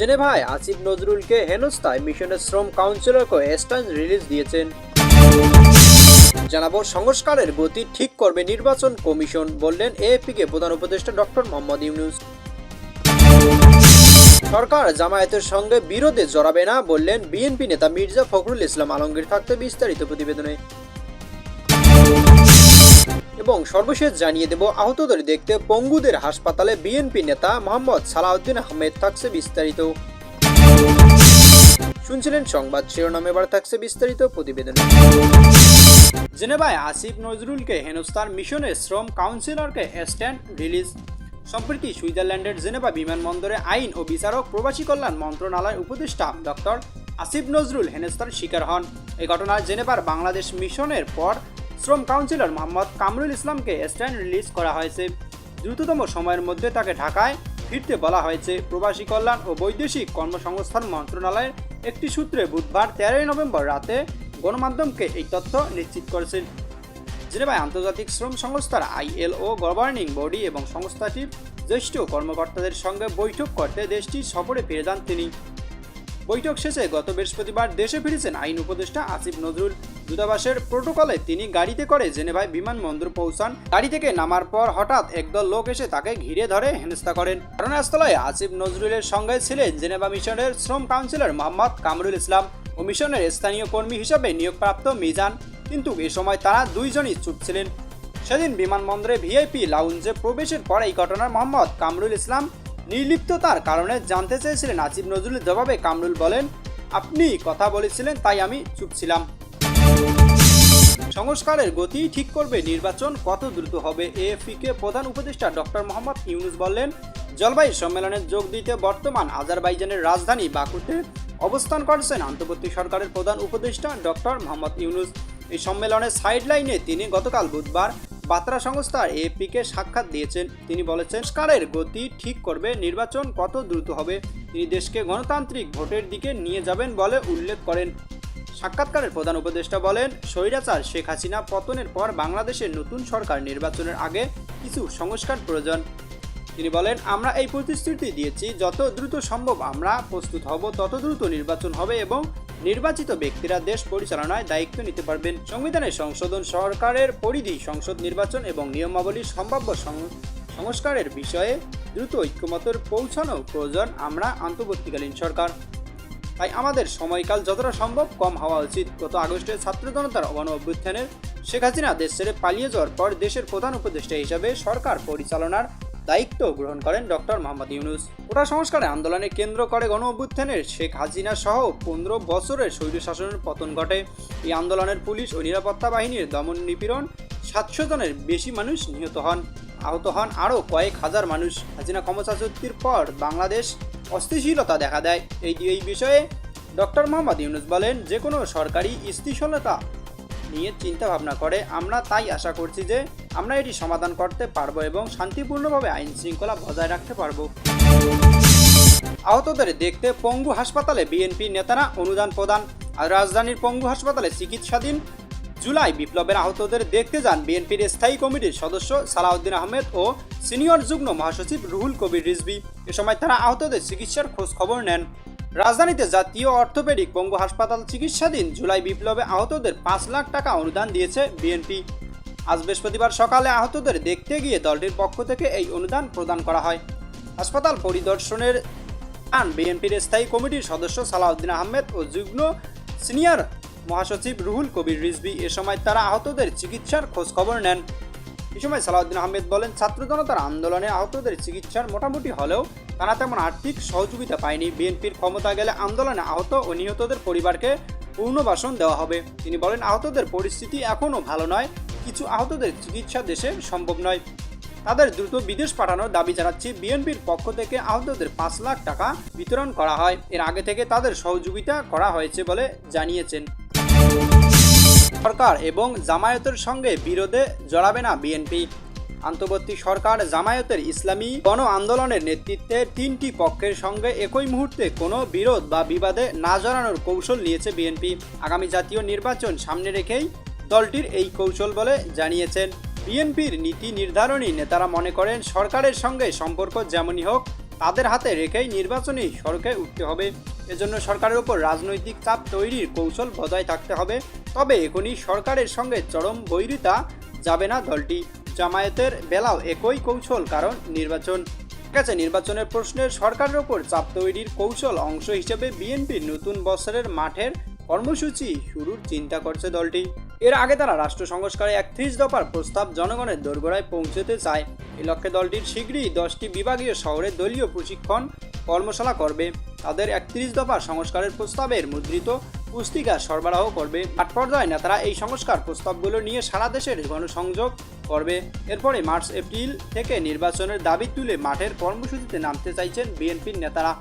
জেনেভায় আসিফ নজরুলকে হেনস্থায় মিশনের শ্রম কাউন্সিলরকে স্ট্যান্ড রিলিজ দিয়েছেন। জানাব, সংস্কারের গতি ঠিক করবে নির্বাচন কমিশন, বললেন এএপিকে প্রধান উপদেষ্টা ডক্টর মোহাম্মদ ইউনুস। সরকার জামায়াতের সঙ্গে বিরোধে জড়াবে না, বললেন বিএনপি নেতা মির্জা ফখরুল ইসলাম আলমগীর থাকতে বিস্তারিত প্রতিবেদনে। এবং সর্বশেষ জানিয়ে দেব, আহতদের দেখতে পঙ্গুদের হাসপাতালে বিএনপি নেতা মোহাম্মদ সালাউদ্দিন আহমেদ থাকছে বিস্তারিত। শুনছিলেন সংবাদ শিরোনাম, এবার থাকছে বিস্তারিত প্রতিবেদনে। জেনেভায় আসিফ নজরুলকে হেনস্থার মিশনের শ্রম কাউন্সিলরকে স্ট্যান্ড রিলিজ। সম্প্রতি সুইজারল্যান্ডের জেনেভা বিমানবন্দরে আইন ও বিচারক, প্রবাসী কল্যাণ মন্ত্রণালয়ের উপদেষ্টা ডক্টর আসিফ নজরুল হেনস্থার শিকার হন। এই ঘটনায় জেনেভার বাংলাদেশ মিশনের পর শ্রম কাউন্সিলর মোহাম্মদ কামরুল ইসলামকে স্ট্যান্ড রিলিজ করা হয়েছে। দ্রুততম সময়ের মধ্যে তাকে ঢাকায় ফিরতে বলা হয়েছে। প্রবাসী কল্যাণ ও বৈদেশিক কর্মসংস্থান মন্ত্রণালয়ের একটি সূত্রে বুধবার তেরোই নভেম্বর রাতে গণমাধ্যমকে এই তথ্য নিশ্চিত করেছেন জেনেভায় আন্তর্জাতিক শ্রম সংস্থার আইএলও, গভর্নিং বডি এবং সংস্থাটির জ্যেষ্ঠ কর্মকর্তাদের সঙ্গে বৈঠক করতে দেশটির সফরে ফিরে যান তিনি। বৈঠক শেষে গত বৃহস্পতিবার দেশে ফিরেছেন আইন উপদেষ্টা আসিফ নজরুল। দূতাবাসের প্রোটোকলে তিনি গাড়িতে করে জেনেভায় বিমানবন্দর পৌঁছান। গাড়ি থেকে নামার পর হঠাৎ একদল লোক এসে তাকে ঘিরে ধরে হেনস্থা করেন। ঘটনাস্থলে আসিফ নজরুলের সঙ্গে ছিলেন জেনেভা মিশনের শ্রম কাউন্সিলর মোহাম্মদ কামরুল ইসলাম ও মিশনের স্থানীয় কর্মী হিসেবে নিয়োগপ্রাপ্ত মিজান। কিন্তু এ সময় তারা দুইজনই চুপ ছিলেন। সেদিন বিমানবন্দরে ভিআইপি লাউঞ্জে প্রবেশের পর এই ঘটনার মোহাম্মদ কামরুল ইসলাম নির্লিপ্ততার কারণে জানতে চেয়েছিলেন আসিফ নজরুলের জবাবে কামরুল বলেন, আপনি কথা বলেছিলেন, তাই আমি চুপ ছিলাম। সংস্কারের গতি ঠিক করবে নির্বাচন, কত দ্রুত হবে? এএফপিকে প্রধান উপদেষ্টা ডক্টর মোহাম্মদ ইউনুস বললেন, জলবায়ু সম্মেলনে যোগ দিতে বর্তমান আজারবাইজানের রাজধানী বাকুতে অবস্থান করছেন আন্তর্বর্তী সরকারের প্রধান উপদেষ্টা ডক্টর মোহাম্মদ ইউনুস। এই সম্মেলনের সাইডলাইনে তিনি গতকাল বুধবার বাত্রা সংস্থার এএপিকে সাক্ষাৎ দিয়েছেন। তিনি বলেছেন, সংস্কারের গতি ঠিক করবে, নির্বাচন কত দ্রুত হবে, তিনি দেশকে গণতান্ত্রিক ভোটের দিকে নিয়ে যাবেন বলে উল্লেখ করেন। সাক্ষাৎকারের প্রধান উপদেষ্টা বলেন, স্বৈরাচার শেখ হাসিনা পতনের পর বাংলাদেশের নতুন সরকার নির্বাচনের আগে কিছু সংস্কার প্রয়োজন। তিনি বলেন, আমরা এই প্রতিশ্রুতি দিয়েছি, যত দ্রুত সম্ভব আমরা প্রস্তুত হব, তত দ্রুত নির্বাচন হবে এবং নির্বাচিত ব্যক্তিরা দেশ পরিচালনায় দায়িত্ব নিতে পারবেন। সংবিধানের সংশোধন সরকারের পরিধি সংসদ নির্বাচন এবং নিয়মাবলী সম্ভাব্য সংস্কারের বিষয়ে দ্রুত ঐক্যমতের পৌঁছানো প্রয়োজন আমরা আন্তর্বর্তীকালীন সরকার। তাই আমাদের সময়কাল যতটা সম্ভব কম হওয়া উচিত। গত আগস্টে ছাত্র জনতার গণ অভ্যুত্থানের শেখ হাসিনা দেশ ছেড়ে পালিয়ে যাওয়ার পর দেশের প্রধান উপদেষ্টা হিসাবে সরকার পরিচালনার দায়িত্ব গ্রহণ করেন ডক্টর মোহাম্মদ ইউনুস। ওটা সংস্কারে আন্দোলনে কেন্দ্র করে গণ অভ্যুত্থানের শেখ হাসিনা সহ পনেরো বছরের স্বৈরশাসনের পতন ঘটে। এই আন্দোলনের পুলিশ ও নিরাপত্তা বাহিনীর দমন নিপীড়ন, সাতশো জনের বেশি মানুষ নিহত হন। আহত হন আরও কয়েক হাজার মানুষ। হাসিনা ক্ষমতাচ্যুতির পর বাংলাদেশ অস্থিতিশীলতা দেখা দেয়। এই এই বিষয়ে ডক্টর মোহাম্মদ ইউনুস বলেন, যে কোনো সরকারি স্থিতিশীলতা নিয়ে চিন্তা ভাবনা করে। আমরা তাই আশা করছি যে আমরা এটি সমাধান করতে পারব এবং শান্তিপূর্ণভাবে আইন শৃঙ্খলা বজায় রাখতে পারব। আহতদের দেখতে পঙ্গু হাসপাতালে বিএনপি নেতারা অনুদান প্রদান। আর রাজধানীর পঙ্গু হাসপাতালে চিকিৎসাধীন জুলাই বিপ্লবের আহতদের দেখতে যান বিএনপির স্থায়ী কমিটির সদস্য সালাউদ্দিন আহমেদ ও সিনিয়র যুগ্ম মহাসচিব রুহুল কবির রিজবি এ সময় তারা আহতদের চিকিৎসার খোঁজ খবর নেন। রাজধানীতে জাতীয় অর্থোপেডিক পঙ্গু হাসপাতাল চিকিৎসাধীন জুলাই বিপ্লবে আহতদের পাঁচ লাখ টাকা অনুদান দিয়েছে বিএনপি। আজ বৃহস্পতিবার সকালে আহতদের দেখতে গিয়ে দলটির পক্ষ থেকে এই অনুদান প্রদান করা হয়। হাসপাতাল পরিদর্শনের আন বিএনপির স্থায়ী কমিটির সদস্য সালাউদ্দিন আহমেদ ও যুগ্ম সিনিয়র মহাসচিব রুহুল কবির রিজভি এ সময় তারা আহতদের চিকিৎসার খোঁজখবর নেন। এ সময় সালাউদ্দিন আহমেদ বলেন, ছাত্র জনতার আন্দোলনে আহতদের চিকিৎসার মোটামুটি হলেও তারা তেমন আর্থিক সহযোগিতা পায়নি। বিএনপির ক্ষমতা গেলে আন্দোলনে আহত ও নিহতদের পরিবারকে পুনর্বাসন দেওয়া হবে। তিনি বলেন, আহতদের পরিস্থিতি এখনও ভালো নয়, কিছু আহতদের চিকিৎসা দেশে সম্ভব নয়। তাদের দ্রুত বিদেশ পাঠানোর দাবি জানাচ্ছি। বিএনপির পক্ষ থেকে আহতদের পাঁচ লাখ টাকা বিতরণ করা হয়। এর আগে থেকে তাদের সহযোগিতা করা হয়েছে বলে জানিয়েছেন। সরকার এবং জামায়াতের সঙ্গে বিরোধে জড়াবে না বিএনপি। আন্তর্বর্তী সরকার জামায়াতের ইসলামী গণ আন্দোলনের নেতৃত্বে তিনটি পক্ষের সঙ্গে একই মুহূর্তে কোনো বিরোধ বা বিবাদে না জড়ানোর কৌশল নিয়েছে বিএনপি। আগামী জাতীয় নির্বাচন সামনে রেখেই দলটির এই কৌশল বলে জানিয়েছেন। বিএনপির নীতি নির্ধারণী নেতারা মনে করেন, সরকারের সঙ্গে সম্পর্ক যেমনই হোক, তাদের হাতে রেখেই নির্বাচনী সড়কে উঠতে হবে। এজন্য সরকারের উপর রাজনৈতিক চাপ তৈরির কৌশল বজায় থাকতে হবে। তবে এখনই সরকারের সঙ্গে চরম বৈরিতা যাবে না দলটি। জামায়াতের বেলাও একই কৌশল, কারণ নির্বাচন। ঠিক আছে, নির্বাচনের প্রশ্নে সরকারের ওপর চাপ তৈরির কৌশল অংশ হিসেবে বিএনপির নতুন বছরের মাঠের কর্মসূচি শুরুর চিন্তা করছে দলটি। এর আগে তারা রাষ্ট্র সংস্কারে একত্রিশ দফার প্রস্তাব জনগণের দোরগোড়ায় পৌঁছতে চায়। এই লক্ষ্যে দলটির শীঘ্রই দশটি বিভাগীয় শহরে দলীয় প্রশিক্ষণ কর্মশালা করবে। তাদের একত্রিশ দফা সংস্কারের প্রস্তাবের মুদ্রিত পুস্তিকা সরবরাহ করবে। মাঠ পর্যায়ে নেতারা এই সংস্কার প্রস্তাবগুলো নিয়ে সারা দেশের গণসংযোগ করবে। এরপরে মার্চ, এপ্রিল থেকে নির্বাচনের দাবি তুলে মাঠের কর্মসূচিতে নামতে চাইছেন বিএনপির নেতারা।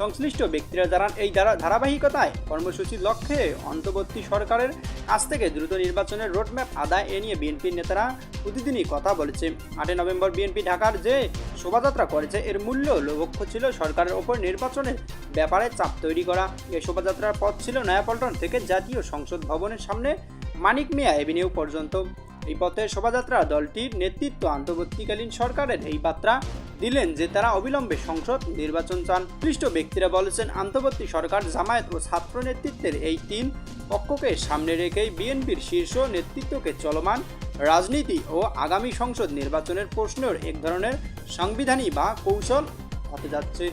সংশ্লিষ্ট ব্যক্তিরা জানান এই ধারা ধারাবাহিকতায় কর্মসূচির লক্ষ্যে অন্তর্বর্তী সরকারের কাছ থেকে দ্রুত নির্বাচনের রোডম্যাপ আদায় এ নিয়ে বিএনপির নেতারা প্রতিদিনই কথা বলেছে। আটই নভেম্বর বিএনপি ঢাকার যে শোভাযাত্রা করেছে, এর মূল্য লক্ষ্য ছিল সরকারের ওপর নির্বাচনের ব্যাপারে চাপ তৈরি করা। এই শোভাযাত্রার পথ ছিল নয়াপল্টন থেকে জাতীয় সংসদ ভবনের সামনে মানিক মিয়া এভিনিউ পর্যন্ত। এই পথে শোভাযাত্রা দলটির নেতৃত্ব আন্তর্বর্তীকালীন সরকারের। এই বার্তা দিলেন যে তারা অবিলম্বে সংসদ নির্বাচন চান। পৃষ্ঠ ব্যক্তিরা বলেছেন, আন্তর্বর্তী সরকার জামায়াত ও ছাত্র নেতৃত্বের এই তিন পক্ষকে সামনে রেখেই বিএনপির শীর্ষ নেতৃত্বকে চলমান রাজনীতি ও আগামী সংসদ নির্বাচনের প্রশ্নের এক ধরনের সাংবিধানিক বা কৌশল হতে যাচ্ছে।